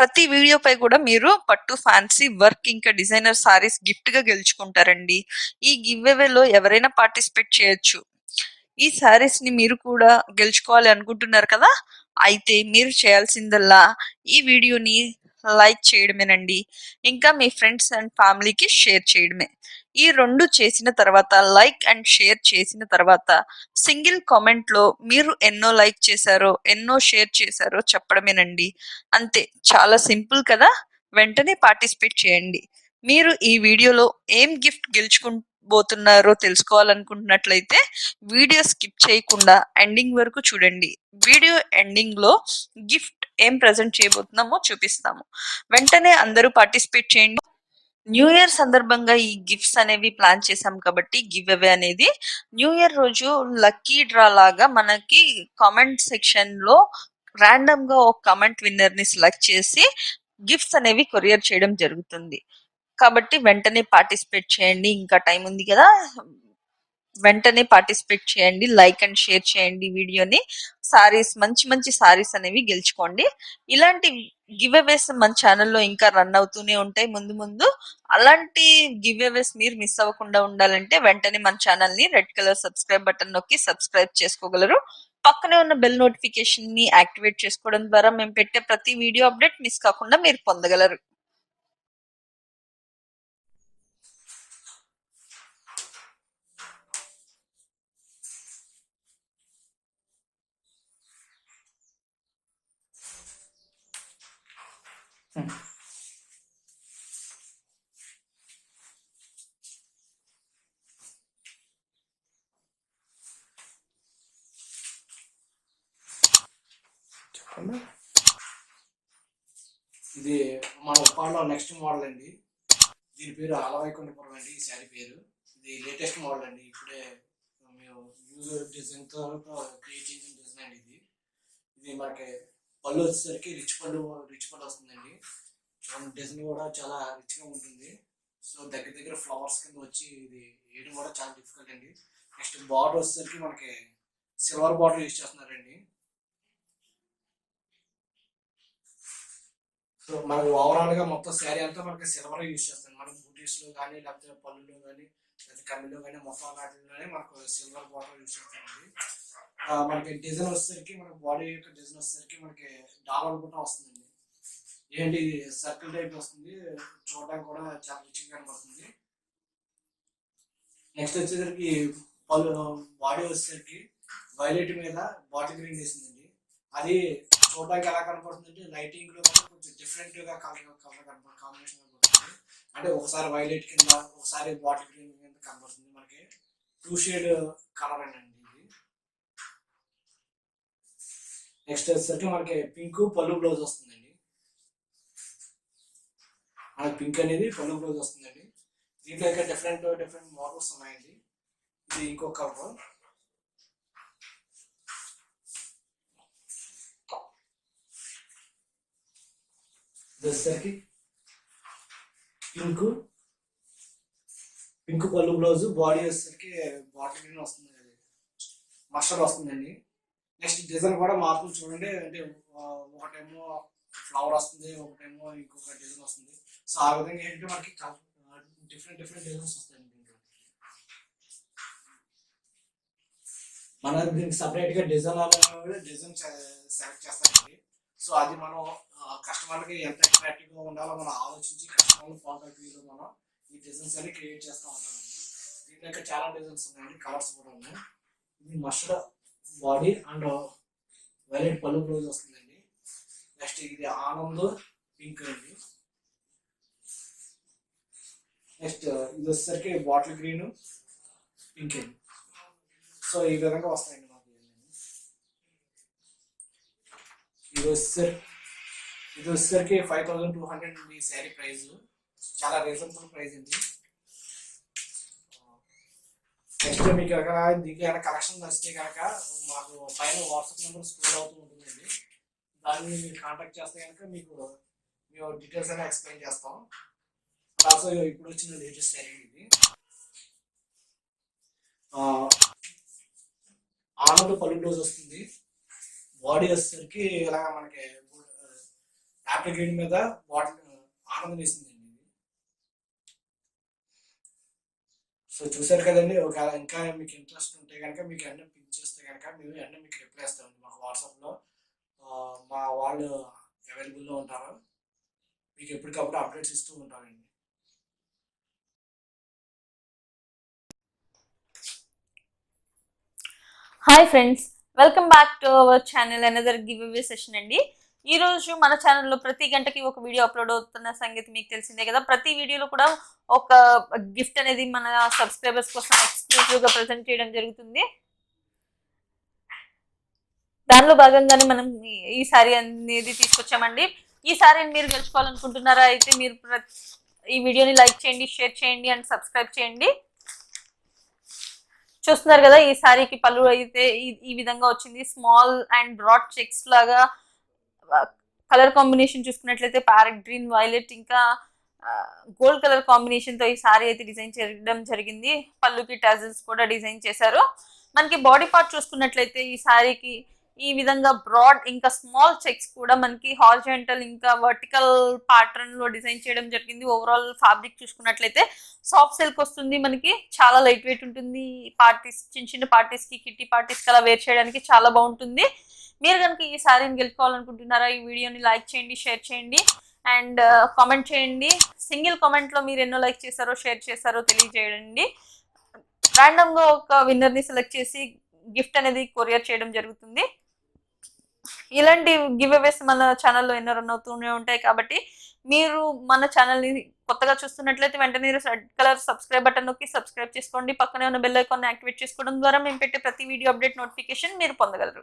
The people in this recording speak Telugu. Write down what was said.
ప్రతి వీడియో పై కూడా మీరు పట్టు ఫ్యాన్సీ వర్క్ ఇంకా డిజైనర్ సారీస్ గిఫ్ట్గా గెలుచుకుంటారండి. ఈ గివ్ అవేలో ఎవరైనా పార్టిసిపేట్ చేయొచ్చు. ఈ సారీస్ని మీరు కూడా గెలుచుకోవాలి అనుకుంటున్నారు కదా? అయితే మీరు చేయాల్సిందల్లా ఈ వీడియోని లైక్ చేయడమేనండి. ఇంకా మీ ఫ్రెండ్స్ అండ్ ఫ్యామిలీకి షేర్ చేయడమే. ఈ రెండు చేసిన తర్వాత లైక్ అండ్ షేర్ చేసిన తర్వాత సింగిల్ కామెంట్లో మీరు ఎన్నో లైక్ చేశారో ఎన్నో షేర్ చేశారో చెప్పడమేనండి. అంతే చాలా సింపుల్ కదా? వెంటనే పార్టిసిపేట్ చేయండి. మీరు ఈ వీడియోలో ఏం గిఫ్ట్ గెలుచుకోబోతున్నారో తెలుసుకోవాలనుకుంటున్నట్లయితే వీడియో స్కిప్ చేయకుండా ఎండింగ్ వరకు చూడండి. వీడియో ఎండింగ్లో గిఫ్ట్ ఏం ప్రజెంట్ చేయబోతున్నామో చూపిస్తాము. వెంటనే అందరూ పార్టిసిపేట్ చేయండి. న్యూ ఇయర్ సందర్భంగా ఈ గిఫ్ట్స్ అనేవి ప్లాన్ చేసాం కాబట్టి గివ్ అవే అనేది న్యూ ఇయర్ రోజు లక్కీ డ్రా లాగా మనకి కామెంట్ సెక్షన్లో ర్యాండమ్గా ఒక కామెంట్ విన్నర్ని సెలెక్ట్ చేసి గిఫ్ట్స్ అనేవి కొరియర్ చేయడం జరుగుతుంది. కాబట్టి వెంటనే పార్టిసిపేట్ చేయండి. ఇంకా టైం ఉంది కదా. వెంటనే పార్టిసిపేట్ చేయండి లైక్ అండ్ షేర్ చేయండి వీడియోని. సారీస్ మంచి మంచి సారీస్ అనేవి గెలుచుకోండి. ఇలాంటి గివ్ అవేస్ మన ఛానల్లో ఇంకా రన్ అవుతూనే ఉంటాయి ముందు ముందు. అలాంటి గివ్ అవేస్ మీరు మిస్ అవ్వకుండా ఉండాలంటే వెంటనే మన ఛానల్ని రెడ్ కలర్ సబ్స్క్రైబ్ బటన్ నొక్కి సబ్స్క్రైబ్ చేసుకోగలరు. పక్కనే ఉన్న బెల్ నోటిఫికేషన్ని యాక్టివేట్ చేసుకోవడం ద్వారా మేము పెట్టే ప్రతి వీడియో అప్డేట్ మిస్ కాకుండా మీరు పొందగలరు. ఇది మన ఉప్పాడలో నెక్స్ట్ మోడల్ అండి. దీని పేరు ఆలవైకుంఠపురం అండి ఈ శారీ పేరు. ఇది లేటెస్ట్ మోడల్ అండి. ఇప్పుడే మేము న్యూ డిజైన్తో క్రియేట్ చేసిన డిజైన్ అండి ఇది. ఇది మనకి పళ్ళు వచ్చేసరికి రిచ్ పళ్ళు రిచ్ పళ్ళు వస్తుందండి. చూడండి డిజైన్ కూడా చాలా రిచ్గా ఉంటుంది. సో దగ్గర దగ్గర ఫ్లవర్స్ కింద వచ్చి ఇది వేయడం కూడా చాలా డిఫికల్ట్ అండి. నెక్స్ట్ బార్డర్ వచ్చేసరికి మనకి సిల్వర్ బార్డర్ యూజ్ చేస్తున్నారండి. సో మనకి ఓవరాల్గా మొత్తం శారీ అంతా మనకి సిల్వర్ యూజ్ చేస్తాం మనం బూటీస్లో కానీ లేకపోతే పళ్ళులో కానీ లేకపోతే కమ్మిలో కానీ మొత్తం వాటిలోనే మనకు సిల్వర్ బార్డర్ యూజ్ చేస్తామండి మనకి డిజైన్ వచ్చేసరికి మనకి బాడీ యొక్క డిజైన్ వచ్చేసరికి మనకి డాలర్ కూడా వస్తుందండి. ఏంటి సర్కిల్ టైప్ వస్తుంది చూడడానికి కూడా చాలా రిచ్గా కనబడుతుంది. నెక్స్ట్ వచ్చేసరికి పలు బాడీ వచ్చేసరికి వైలెట్ మీద బాటిల్ గ్రీన్ వేసిందండి అది చూడడానికి ఎలా కనపడుతుందంటే లైటింగ్లో కూడా కొంచెం డిఫరెంట్గా కలర్ కలర్ కాంబినేషన్ కనబడుతుంది అంటే ఒకసారి వైలెట్ కింద ఒకసారి బాటిల్ గ్రీన్ కింద కనపడుతుంది మనకి. టూ షేడ్ కలర్ అండి ఇది నెక్స్ట్ వచ్చేసరికి మనకి పింక్ పళ్ళు బ్లౌజ్ వస్తుందండి. మనకి పింక్ అనేది పళ్ళు బ్లౌజ్ వస్తుందండి. దీంట్లో ఇంకా డిఫరెంట్ డిఫరెంట్ మోడల్స్ ఉన్నాయండి. ఇది ఇంకో కలర్ వచ్చేసరికి pink pink pallu blouse body వచ్చేసరికి బాటిల్ గ్రీన్ వస్తుంది మస్టర్డ్ వస్తుందండి. నెక్స్ట్ డిజైన్ కూడా మార్పులు చూడండి. అంటే ఒకటేమో ఫ్లవర్ వస్తుంది ఒకటేమో ఇంకొక డిజైన్ వస్తుంది. సో ఆ విధంగా ఏంటంటే మనకి డిఫరెంట్ డిఫరెంట్ డిజైన్స్ వస్తాయండి దీంట్లో. మన దీనికి సపరేట్గా డిజైన్ డిజైన్ సెలెక్ట్ చేస్తామండి. సో అది మనం కస్టమర్కి ఎంత అట్రాక్టివ్గా ఉండాలో మనం ఆలోచించి కస్టమర్లు కాంటాక్ట్ వ్యూలో మనం ఈ డిజైన్స్ అన్ని క్రియేట్ చేస్తూ ఉంటామండి. దీని యొక్క చాలా డిజైన్స్ ఉన్నాయండి కలర్స్ కూడా ఉన్నాయి. ఇది mustard body and violet pallu blouse వస్తుందండి. నెక్స్ట్ ఇది ఆనంద్ పింక్ అండి. నెక్స్ట్ ఇది వచ్చేసరికి బాటిల్ గ్రీన్ పింక్ అండి. సో ఈ విధంగా వస్తాయండి మాకు ఇది వచ్చేసరికి ఇది వచ్చేసరికి ఫైవ్ థౌసండ్ టూ హండ్రెడ్ మీ శారీ ప్రైస్ చాలా రీజనబుల్ ప్రైస్ అండి. నెక్స్ట్ మీకు కనుక దీనికి ఏమైనా కలెక్షన్ నచ్చితే కనుక మాకు పైన వాట్సాప్ నెంబర్ స్క్రోల్ అవుతూ ఉంటుందండి. దాన్ని మీరు కాంటాక్ట్ చేస్తే కనుక మీకు మేము డీటెయిల్స్ అయినా ఎక్స్ప్లెయిన్ చేస్తాం. ఆల్సో ఇప్పుడు వచ్చిన లేటెస్ట్ శారీ ఇది. ఆనంద ఆనంద్ డోస్ వస్తుంది. బాడీ వచ్చేసరికి ఇలా మనకి యాపిల్ గ్రీన్ మీద బాటిల్ ఆనందం వేసిందండి ఇది సో చూసారు కదండి ఒక ఇంకా మీకు ఇంట్రెస్ట్ ఉంటే కనుక మీకు అన్నీ పిక్ చేస్తే కనుక మేము అన్నీ మీకు రిప్లై ఇస్తామండి మాకు వాట్సాప్లో మా వాళ్ళు అవైలబుల్లో ఉంటారు? మీకు ఎప్పటికప్పుడు అప్డేట్స్ ఇస్తూ ఉంటారండి. Hi friends welcome back to our channel another giveaway session అండి. ఈ రోజు మన ఛానల్లో ప్రతి గంటకి ఒక వీడియో అప్లోడ్ అవుతున్న సంగతి మీకు తెలిసిందే కదా. ప్రతి వీడియోలో కూడా ఒక గిఫ్ట్ అనేది మన సబ్స్క్రైబర్స్ కోసం ఎక్స్క్లూజివ్గా ప్రజెంట్ చేయడం జరుగుతుంది. దానిలో భాగంగానే మనం ఈ- సారీ అనేది తీసుకొచ్చామండి. ఈ సారీని మీరు గెలుచుకోవాలనుకుంటున్నారా అయితే మీరు ఈ వీడియోని లైక్ చేయండి షేర్ చేయండి అండ్ సబ్స్క్రైబ్ చేయండి. చూస్తున్నారు కదా ఈ సారీకి పళ్ళు అయితే ఈ- ఈ విధంగా వచ్చింది. స్మాల్ అండ్ బ్రాడ్ చెక్స్ లాగా కలర్ కాంబినేషన్ చూసుకున్నట్లయితే ప్యారెట్ గ్రీన్ వైలెట్ ఇంకా గోల్డ్ కలర్ కాంబినేషన్తో ఈ సారీ అయితే డిజైన్ చేయడం జరిగింది. పళ్ళుకి టజల్స్ కూడా డిజైన్ చేశారు. మనకి బాడీ పార్ట్ చూసుకున్నట్లయితే ఈ సారీకి ఈ విధంగా బ్రాడ్ ఇంకా స్మాల్ చెక్స్ కూడా మనకి హార్జెంటల్ ఇంకా వర్టికల్ ప్యాటర్న్లో డిజైన్ చేయడం జరిగింది. ఓవరాల్ ఫ్యాబ్రిక్ చూసుకున్నట్లయితే సాఫ్ట్ సిల్క్ వస్తుంది మనకి. చాలా లైట్ వెయిట్ ఉంటుంది. పార్టీస్ చిన్న చిన్న పార్టీస్కి కిట్టి పార్టీస్కి అలా వేర్ చేయడానికి చాలా బాగుంటుంది. మీరు కనుక ఈ శారీని గెలుచుకోవాలనుకుంటున్నారా ఈ వీడియోని లైక్ చేయండి షేర్ చేయండి. అండ్ కామెంట్ చేయండి. సింగిల్ కామెంట్లో మీరు ఎన్నో లైక్ చేశారో షేర్ చేశారో తెలియజేయండి. ర్యాండమ్గా ఒక విన్నర్ని సెలెక్ట్ చేసి గిఫ్ట్ అనేది కొరియర్ చేయడం జరుగుతుంది. ఇలాంటి గివ్ అవేస్ మన ఛానల్లో ఎన్నో రన్ అవుతూనే ఉంటాయి కాబట్టి మీరు మన ఛానల్ని కొత్తగా చూస్తున్నట్లయితే వెంటనే రెడ్ కలర్ సబ్స్క్రైబ్ బటన్ నొక్కి సబ్స్క్రైబ్ చేసుకోండి. పక్కనే ఉన్న బెల్ ఐకాన్ యాక్టివేట్ చేసుకోవడం ద్వారా మేము పెట్టే ప్రతి వీడియో అప్డేట్ నోటిఫికేషన్ మీరు పొందగలరు.